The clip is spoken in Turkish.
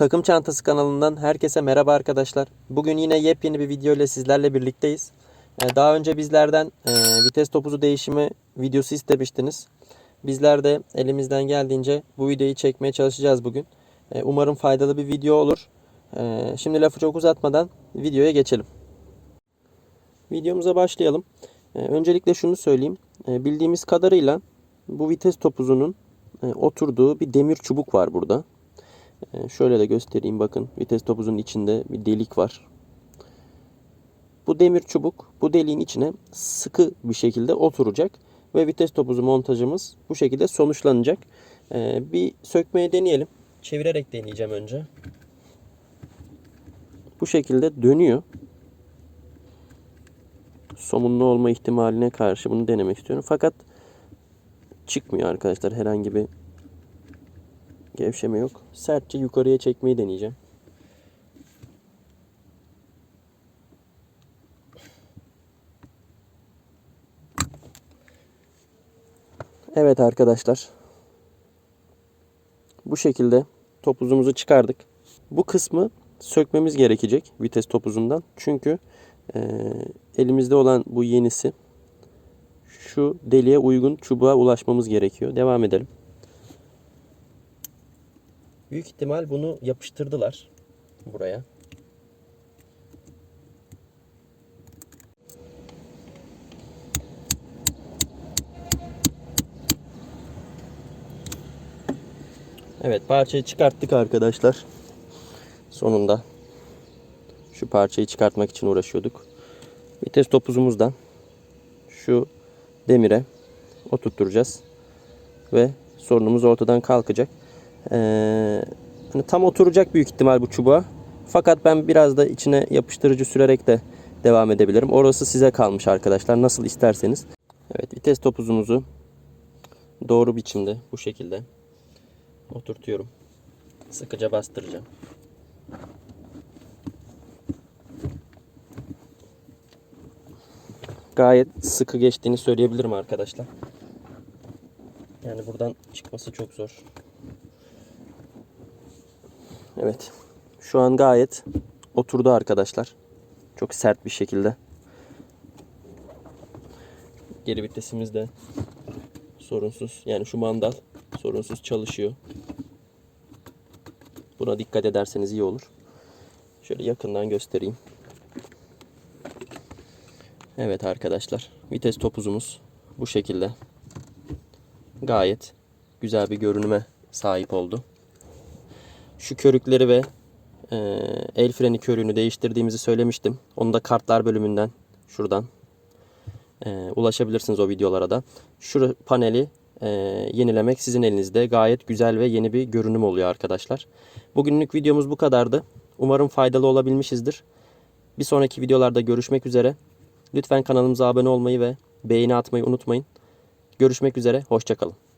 Takım Çantası kanalından herkese merhaba arkadaşlar. Bugün yine yepyeni bir video ile sizlerle birlikteyiz. Ee, Daha önce bizlerden e, vites topuzu değişimi videosu istemiştiniz. Bizler de elimizden geldiğince bu videoyu çekmeye çalışacağız bugün. Ee, Umarım faydalı bir video olur. Ee, Şimdi lafı çok uzatmadan videoya geçelim. Videomuza başlayalım. Ee, Öncelikle şunu söyleyeyim. Ee, Bildiğimiz kadarıyla bu vites topuzunun e, oturduğu bir demir çubuk var burada. Ee, Şöyle de göstereyim bakın. Vites topuzunun içinde bir delik var. Bu demir çubuk bu deliğin içine sıkı bir şekilde oturacak. Ve vites topuzu montajımız bu şekilde sonuçlanacak. Ee, bir sökmeye deneyelim. Çevirerek deneyeceğim önce. Bu şekilde dönüyor. Somunlu olma ihtimaline karşı bunu denemek istiyorum. Fakat çıkmıyor arkadaşlar. Herhangi bir Gevşeme yok. Sertçe yukarıya çekmeyi deneyeceğim. Evet arkadaşlar. Bu şekilde topuzumuzu çıkardık. Bu kısmı sökmemiz gerekecek vites topuzundan. Çünkü eee, elimizde olan bu yenisi şu deliğe uygun çubuğa ulaşmamız gerekiyor. Devam edelim. Büyük ihtimal bunu yapıştırdılar buraya. Evet parçayı çıkarttık arkadaşlar. Sonunda şu parçayı çıkartmak için uğraşıyorduk. Vites topuzumuzdan şu demire oturtturacağız ve sorunumuz ortadan kalkacak. Ee, hani tam oturacak büyük ihtimal bu çubuğa. Fakat ben biraz da içine yapıştırıcı sürerek de devam edebilirim. Orası size kalmış arkadaşlar. Nasıl isterseniz. Evet vites topuzumuzu doğru biçimde bu şekilde oturtuyorum. Sıkıca bastıracağım. Gayet sıkı geçtiğini söyleyebilirim arkadaşlar. Yani buradan çıkması çok zor. Evet. Şu an gayet oturdu arkadaşlar. Çok sert bir şekilde. Geri vitesimiz de sorunsuz. Yani şu mandal sorunsuz çalışıyor. Buna dikkat ederseniz iyi olur. Şöyle yakından göstereyim. Evet arkadaşlar. Vites topuzumuz bu şekilde. Gayet güzel bir görünüme sahip oldu şu körükleri ve e, el freni körüğünü değiştirdiğimizi söylemiştim. Onu da kartlar bölümünden şuradan e, ulaşabilirsiniz o videolara da. Şu paneli e, yenilemek sizin elinizde. Gayet güzel ve yeni bir görünüm oluyor arkadaşlar. Bugünlük videomuz bu kadardı. Umarım faydalı olabilmişizdir. Bir sonraki videolarda görüşmek üzere. Lütfen kanalımıza abone olmayı ve beğeni atmayı unutmayın. Görüşmek üzere, hoşçakalın.